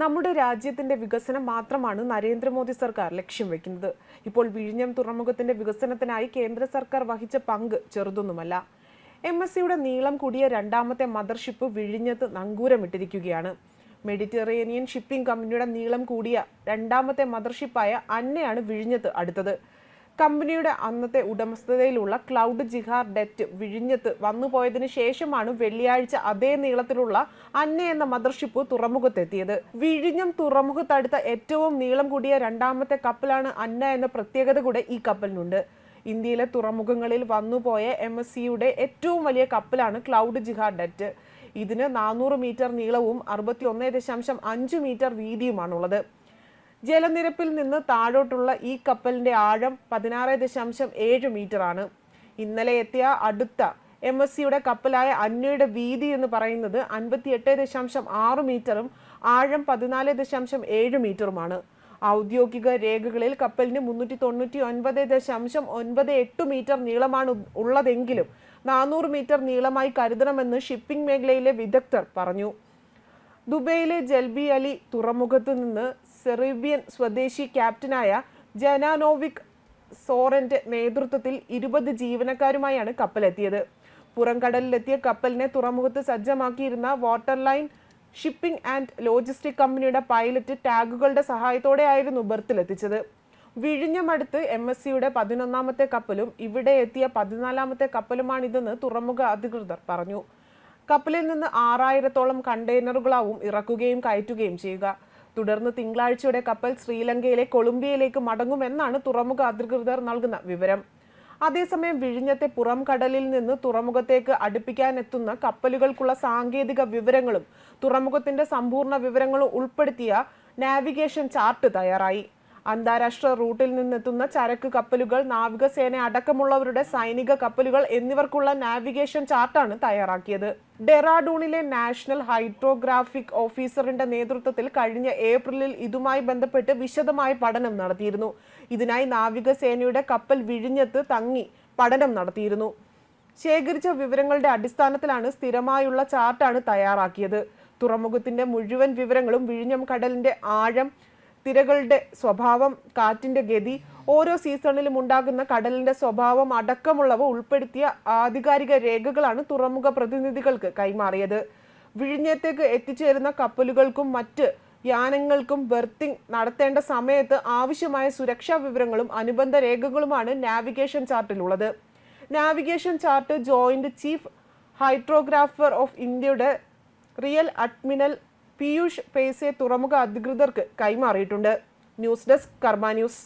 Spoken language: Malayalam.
നമ്മുടെ രാജ്യത്തിന്റെ വികസനം മാത്രമാണ് നരേന്ദ്രമോദി സർക്കാർ ലക്ഷ്യം വെക്കുന്നത്. ഇപ്പോൾ വിഴിഞ്ഞം തുറമുഖത്തിന്റെ വികസനത്തിനായി കേന്ദ്ര സർക്കാർ വഹിച്ച പങ്ക് ചെറുതൊന്നുമല്ല. എം എസ് സിയുടെ നീളം കൂടിയ രണ്ടാമത്തെ മദർഷിപ്പ് വിഴിഞ്ഞത്ത് നങ്കൂരമിട്ടിരിക്കുകയാണ്. മെഡിറ്ററേനിയൻ ഷിപ്പിംഗ് കമ്പനിയുടെ നീളം കൂടിയ രണ്ടാമത്തെ മദർഷിപ്പായ അന്നയാണ് വിഴിഞ്ഞത്ത് അടുത്തത്. കമ്പനിയുടെ അന്നത്തെ ഉടമസ്ഥതയിലുള്ള ക്ലൗഡ് ജിഹാർ ഡെറ്റ് വിഴിഞ്ഞത്ത് വന്നുപോയതിനു ശേഷമാണ് വെള്ളിയാഴ്ച അതേ നീളത്തിലുള്ള അന്ന എന്ന മദർഷിപ്പ് തുറമുഖത്തെത്തിയത്. വിഴിഞ്ഞം തുറമുഖത്തടുത്ത ഏറ്റവും നീളം കൂടിയ രണ്ടാമത്തെ കപ്പലാണ് അന്ന എന്ന പ്രത്യേകത കൂടെ ഈ കപ്പലിനുണ്ട്. ഇന്ത്യയിലെ തുറമുഖങ്ങളിൽ വന്നുപോയ എം എസ് സിയുടെ ഏറ്റവും വലിയ കപ്പലാണ് ക്ലൗഡ് ജിഹാർ ഡെറ്റ്. ഇതിന് നാനൂറ് മീറ്റർ നീളവും അറുപത്തി ഒന്ന് ദശാംശം അഞ്ച് മീറ്റർ വീതിയുമാണുള്ളത്. ജലനിരപ്പിൽ നിന്ന് താഴോട്ടുള്ള ഈ കപ്പലിന്റെ ആഴം പതിനാറ് ദശാംശം ഏഴ് മീറ്റർ ആണ്. ഇന്നലെ എത്തിയ അടുത്ത എം എസ് സിയുടെ കപ്പലായ അന്നയുടെ വീതി എന്ന് പറയുന്നത് അൻപത്തി എട്ട് ദശാംശം ആറ് മീറ്ററും ആഴം പതിനാല് ദശാംശം ഏഴ് മീറ്ററുമാണ് ഔദ്യോഗിക രേഖകളിൽ കപ്പലിന് മുന്നൂറ്റി തൊണ്ണൂറ്റി ഒൻപത് ദശാംശം ഒൻപത് എട്ട് മീറ്റർ നീളമാണ് ഉള്ളതെങ്കിലും നാനൂറ് മീറ്റർ നീളമായി കരുതണമെന്ന് ഷിപ്പിംഗ് മേഖലയിലെ വിദഗ്ധർ പറഞ്ഞു. ദുബൈയിലെ ജൽബി അലി തുറമുഖത്ത് നിന്ന് സെറീബിയൻ സ്വദേശി ക്യാപ്റ്റനായ ജനാനോവിക് സോറന്റെ നേതൃത്വത്തിൽ ഇരുപത് ജീവനക്കാരുമായാണ് കപ്പലെത്തിയത്. പുറംകടലിലെത്തിയ കപ്പലിനെ തുറമുഖത്ത് സജ്ജമാക്കിയിരുന്ന water line shipping and logistic കമ്പനിയുടെ പൈലറ്റ് ടാഗുകളുടെ സഹായത്തോടെയായിരുന്നു ബർത്തിലെത്തിച്ചത്. വിഴിഞ്ഞമടുത്ത് എം എസ് സിയുടെ പതിനൊന്നാമത്തെ കപ്പലും ഇവിടെ എത്തിയ പതിനാലാമത്തെ കപ്പലുമാണിതെന്ന് തുറമുഖ അധികൃതർ പറഞ്ഞു. കപ്പലിൽ നിന്ന് ആറായിരത്തോളം കണ്ടെയ്നറുകളാവും ഇറക്കുകയും കയറ്റുകയും ചെയ്യുക. തുടർന്ന് തിങ്കളാഴ്ചയോടെ കപ്പൽ ശ്രീലങ്കയിലെ കൊളംബിയയിലേക്ക് മടങ്ങുമെന്നാണ് തുറമുഖ അധികൃതർ നൽകുന്ന വിവരം. അതേസമയം വിഴിഞ്ഞത്തെ പുറം കടലിൽ നിന്ന് തുറമുഖത്തേക്ക് അടുപ്പിക്കാനെത്തുന്ന കപ്പലുകൾക്കുള്ള സാങ്കേതിക വിവരങ്ങളും തുറമുഖത്തിന്റെ സമ്പൂർണ വിവരങ്ങളും ഉൾപ്പെടുത്തിയ നാവിഗേഷൻ ചാർട്ട് തയ്യാറായി. അന്താരാഷ്ട്ര റൂട്ടിൽ നിന്നെത്തുന്ന ചരക്ക് കപ്പലുകൾ നാവികസേന അടക്കമുള്ളവരുടെ സൈനിക കപ്പലുകൾ എന്നിവർക്കുള്ള നാവിഗേഷൻ ചാർട്ടാണ് തയ്യാറാക്കിയത്. ഡെറാഡൂണിലെ നാഷണൽ ഹൈഡ്രോഗ്രാഫിക് ഓഫീസറിന്റെ നേതൃത്വത്തിൽ കഴിഞ്ഞ ഏപ്രിലിൽ ഇതുമായി ബന്ധപ്പെട്ട് വിശദമായ പഠനം നടത്തിയിരുന്നു. ഇതിനായി നാവികസേനയുടെ കപ്പൽ വിഴിഞ്ഞത്ത് തങ്ങി പഠനം നടത്തിയിരുന്നു. ശേഖരിച്ച വിവരങ്ങളുടെ അടിസ്ഥാനത്തിലാണ് സ്ഥിരമായുള്ള ചാർട്ടാണ് തയ്യാറാക്കിയത്. തുറമുഖത്തിന്റെ മുഴുവൻ വിവരങ്ങളും വിഴിഞ്ഞം കടലിന്റെ ആഴം തിരകളുടെ സ്വഭാവം കാറ്റിന്റെ ഗതി ഓരോ സീസണിലും ഉണ്ടാകുന്ന കടലിന്റെ സ്വഭാവം അടക്കമുള്ളവ ഉൾപ്പെടുത്തിയ ആധികാരിക രേഖകളാണ് തുറമുഖ പ്രതിനിധികൾക്ക് കൈമാറിയത്. വിഴിഞ്ഞത്തേക്ക് എത്തിച്ചേരുന്ന കപ്പലുകൾക്കും മറ്റ് യാനങ്ങൾക്കും ബെർത്തിങ് നടത്തേണ്ട സമയത്ത് ആവശ്യമായ സുരക്ഷാ വിവരങ്ങളും അനുബന്ധ രേഖകളുമാണ് navigation ചാർട്ടിലുള്ളത്. Navigation chart joint chief hydrographer of ഇന്ത്യയുടെ റിയൽ അഡ്മിനൽ പീയൂഷ് പേസെ തുറമുഖ അധികൃതർക്ക് കൈമാറിയിട്ടുണ്ട്. News desk Karma news.